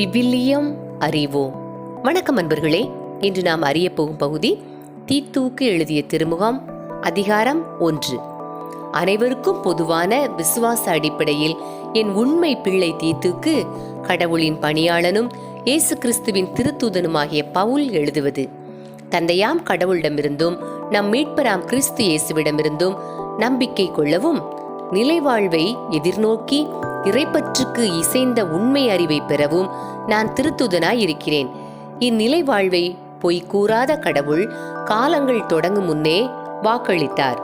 விவிலியம் அறிவோம். வணக்கம் அன்பர்களே இன்று நாம் அறிய போகும் பகுதி தீத்தூக்கு எழுதிய திருமுகம் அதிகாரம் ஒன்று. அனைவருக்கும் பொதுவான விசுவாச அடிப்படையில் என் உண்மை பிள்ளை தீத்துக்கு கடவுளின் பணியாளனும் இயேசு கிறிஸ்துவின் திருத்தூதனுமாகிய பவுல் எழுதுவது. தந்தையாம் கடவுளிடமிருந்தும் நம் மீட்பராம் கிறிஸ்து இயேசுவிடமிருந்தும் நம்பிக்கை கொள்ளவும் நிலைவாழ்வை எதிர்நோக்கி இறைப்பற்றுக்கு இசைந்த உண்மை அறிவை பெறவும் நான் திருத்துதனாய் இருக்கிறேன் இந்நிலை வாழ்வை பொய் கூறாத கடவுள் காலங்கள் தொடங்கும் முன்னே வாக்களித்தார்.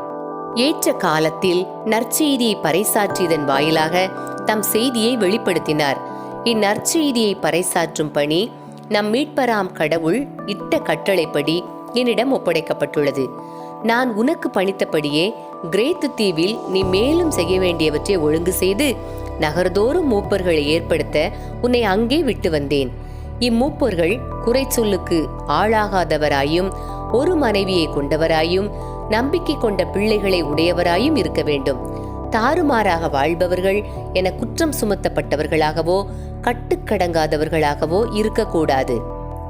ஏற்ற காலத்தில் நற்செய்தியை பறைசாற்றியதன் வாயிலாக தம் செய்தியை வெளிப்படுத்தினார். இந்நற்செய்தியை பறைசாற்றும் பணி நம் மீட்பராம் கடவுள் இட்ட கட்டளைப்படி என்னிடம் ஒப்படைக்கப்பட்டுள்ளது. நான் உனக்கு பணித்தபடியே கிரேத்து தீவில் நீ மேலும் செய்ய வேண்டியவற்றை ஒழுங்கு செய்து நகர்தோறும் மூப்பர்களை ஏற்படுத்த உன்னை அங்கே விட்டு வந்தேன். இம்மூப்பர்கள் குறை சொல்லுக்கு ஆளாகாதவராயும் ஒரு மனைவியை கொண்டவராயும் நம்பிக்கை கொண்ட பிள்ளைகளை உடையவராயும் இருக்க வேண்டும். தாறுமாறாக வாழ்பவர்கள் என குற்றம் சுமத்தப்பட்டவர்களாகவோ கட்டுக்கடங்காதவர்களாகவோ இருக்கக்கூடாது.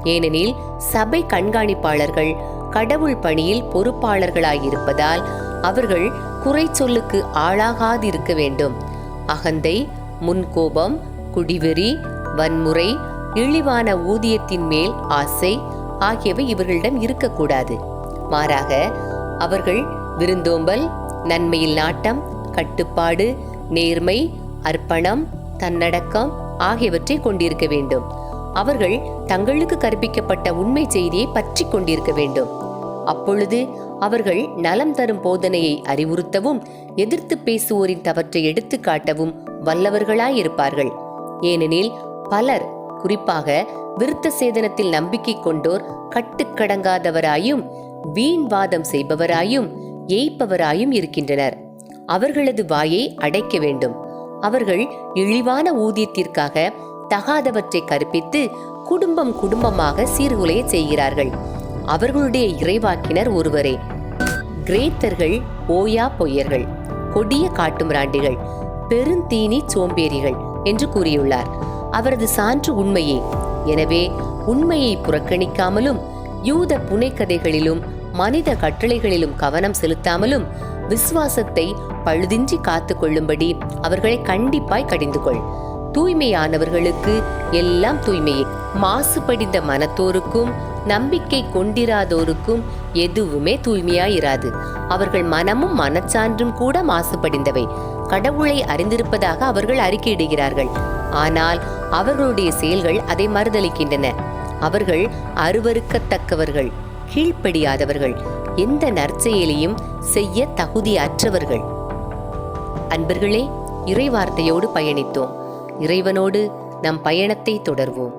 ஏனெனில் சபை கண்காணிப்பாளர்கள் கடவுள் பணியில் பொறுப்பாளர்களாயிருப்பதால் அவர்கள் குறை சொல்லுக்கு ஆளாகாதிருக்க வேண்டும். அகந்தை முன்கோபம் குடிவெறி வன்முறை இழிவான ஊதியத்தின் மேல் ஆசை ஆகியவை இவர்களிடம் இருக்கக்கூடாது. மாறாக அவர்கள் விருந்தோம்பல் நன்மையில் நாட்டம் கட்டுப்பாடு நேர்மை அர்ப்பணம் தன்னடக்கம் ஆகியவற்றை கொண்டிருக்க வேண்டும். அவர்கள் தங்களுக்கு கற்பிக்கப்பட்ட உண்மை செய்தியை பற்றி கொண்டிருக்க வேண்டும். அப்பொழுது அவர்கள் நலம் தரும் போதனையை அறிவுறுத்தவும் எதிர்த்து பேசுவோரின் தவற்றை எடுத்து காட்டவும் வல்லவர்களாயிருப்பார்கள். ஏனெனில் பலர் குறிப்பாக விருத்த சேதனத்தில் நம்பிக்கை கொண்டோர் கட்டுக்கடங்காதவராயும் வீண் வாதம் செய்பவராயும் ஏய்ப்பவராயும் இருக்கின்றனர். அவர்களது வாயை அடைக்க வேண்டும். அவர்கள் இழிவான ஊதியத்திற்காக தகாதவற்றை கற்பித்து குடும்பம் குடும்பமாக சீர்குலைய செய்கிறார்கள். அவர்களுடைய இறைவாக்கினர் ஒருவரே. கிரேத்தர்கள் ஓயா பொய்யர்கள் கொடிய காட்டுமிராண்டிகள் பெருந்தீனி சோம்பேறிகள் என்று கூறியுள்ளார். அவரது சான்று உண்மையே. எனவே உண்மையை புறக்கணிக்காமலும் யூத புனைக்கதைகளிலும் மனித கட்டளைகளிலும் கவனம் செலுத்தாமலும் விசுவாசத்தை பழுதின்றி காத்து கொள்ளும்படி அவர்களை கண்டிப்பாய் கடிந்து கொள் தூய்மையானவர்களுக்கு எல்லாம் தூய்மையே. மாசுபடிந்த மனத்தோருக்கும் நம்பிக்கை கொண்டிராதோருக்கும் எதுவுமே தூய்மையாயிராது. அவர்கள் மனமும் மனச்சான்றும் கூட மாசுபடிந்தவை. கடவுளை அறிந்திருப்பதாக அவர்கள் அறிக்கையிடுகிறார்கள். ஆனால் அவர்களுடைய செயல்கள் அதை மறுதளிக்கின்றன. அவர்கள் அருவறுக்கத்தக்கவர்கள் கீழ்ப்படியாதவர்கள் எந்த நற்செயலையும் செய்ய தகுதியற்றவர்கள். அன்பர்களே இறைவார்த்தையோடு பயணித்தோம். இறைவனோடு நம் பயணத்தை தொடர்வோம்.